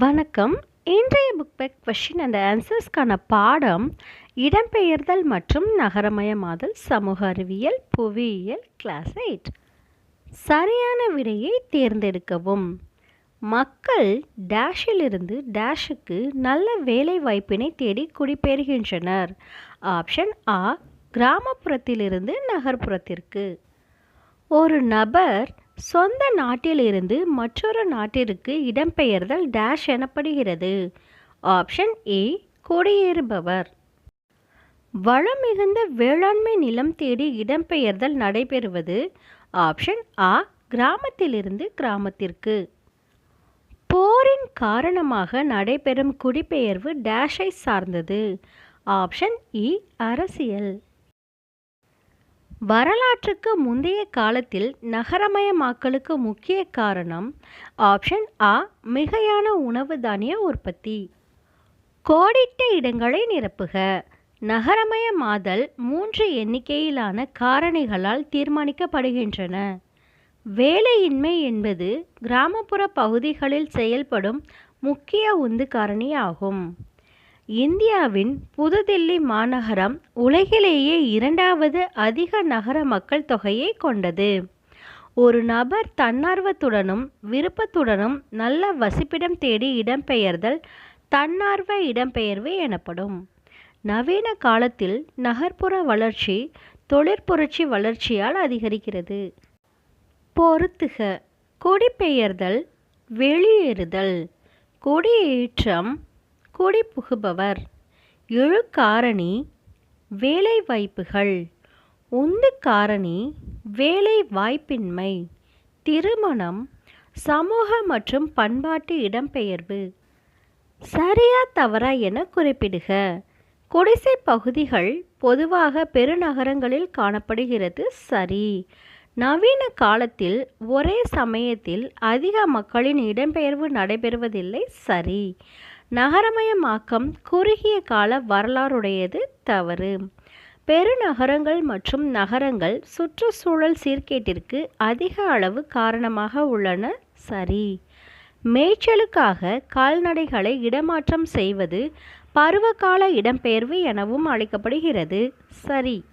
வணக்கம். இன்றைய book back question and ஆன்சர்ஸ்க்கான பாடம் இடம்பெயர்தல் மற்றும் நகரமயமாதல் சமூக அறிவியல் புவியியல் கிளாஸ் எயிட் சரியான விடையை தேர்ந்தெடுக்கவும். மக்கள் டேஷிலிருந்து டேஷுக்கு நல்ல வேலை வாய்ப்பினை தேடி குடிபெயர்கின்றனர். ஆப்ஷன் ஆ கிராமப்புறத்திலிருந்து நகர்ப்புறத்திற்கு. ஒரு நபர் சொந்த நாட்டிலிருந்து மற்றொரு நாட்டிற்கு இடம்பெயர்தல் டேஷ் எனப்படுகிறது. ஆப்ஷன் ஏ குடியேறுபவர். வளம் மிகுந்த வேளாண்மை நிலம் தேடி இடம்பெயர்தல் நடைபெறுவது ஆப்ஷன் ஆ கிராமத்திலிருந்து கிராமத்திற்கு. போரின் காரணமாக நடைபெறும் குடிபெயர்வு டேஷை சார்ந்தது. ஆப்ஷன் இ e, அரசியல். வரலாற்றுக்கு முந்தைய காலத்தில் நகரமயமாக்கலுக்கு முக்கிய காரணம் ஆப்ஷன் ஆ மிகையான உணவு தானிய உற்பத்தி. கோடிட்ட இடங்களை நிரப்புக. நகரமயமாதல் மூன்று எண்ணிக்கையிலான காரணிகளால் தீர்மானிக்கப்படுகின்றன. வேலையின்மை என்பது கிராமப்புற பகுதிகளில் செயல்படும் முக்கிய உந்து காரணியாகும். இந்தியாவின் புதுதில்லி மாநகரம் உலகிலேயே இரண்டாவது அதிக நகர மக்கள் தொகையை கொண்டது. ஒரு நபர் தன்னார்வத்துடனும் விருப்பத்துடனும் நல்ல வசிப்பிடம் தேடி இடம்பெயர்தல் தன்னார்வ இடம்பெயர்வு எனப்படும். நவீன காலத்தில் நகர்ப்புற வளர்ச்சி தொழிற்புரட்சி வளர்ச்சியால் அதிகரிக்கிறது. பொருத்துக குடிபெயர்தல் வெளியேறுதல் குடியேற்றம் குடிபுகுபவர் எழுக்காரணி வேலை வாய்ப்புகள். உந்து காரணி வேலை வாய்ப்பின்மை. திருமணம் சமூக மற்றும் பண்பாட்டு இடம்பெயர்வு. சரியா தவறா என குறிப்பிடுக. குடிசை பகுதிகள் பொதுவாக பெருநகரங்களில் காணப்படுகிறது சரி. நவீன காலத்தில் ஒரே சமயத்தில் அதிக மக்களின் இடம்பெயர்வு நடைபெறுவதில்லை சரி. நகரமயமாக்கம் குறுகிய கால வரலாறுடையது தவறு. பெருநகரங்கள் மற்றும் நகரங்கள் சுற்றுச்சூழல் சீர்கேட்டிற்கு அதிக அளவு காரணமாக உள்ளன சரி. மேய்ச்சலுக்காக கால்நடைகளை இடமாற்றம் செய்வது பருவகால இடம்பெயர்வு எனவும் அழைக்கப்படுகிறது சரி.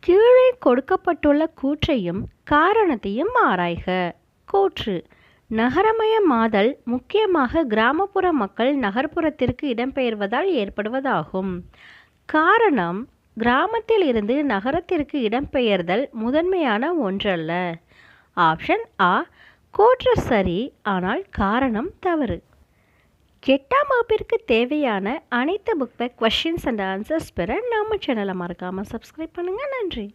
கீழே கொடுக்கப்பட்டுள்ள கூற்றையும் காரணத்தையும் ஆராய்க. கூற்று. நகரமயமாதல் முக்கியமாக கிராமப்புற மக்கள் நகர்ப்புறத்திற்கு இடம்பெயர்வதால் ஏற்படுவதாகும். காரணம் கிராமத்தில் இருந்து நகரத்திற்கு இடம்பெயர்தல் முதன்மையான ஒன்றல்ல. ஆப்ஷன் ஆ கூற்று சரி ஆனால் காரணம் தவறு. எட்டாம் வகுப்பிற்கு தேவையான அனைத்து book back questions and answers பெற நம்ம சேனலை மறக்காமல் சப்ஸ்கிரைப் பண்ணுங்கள் நன்றி.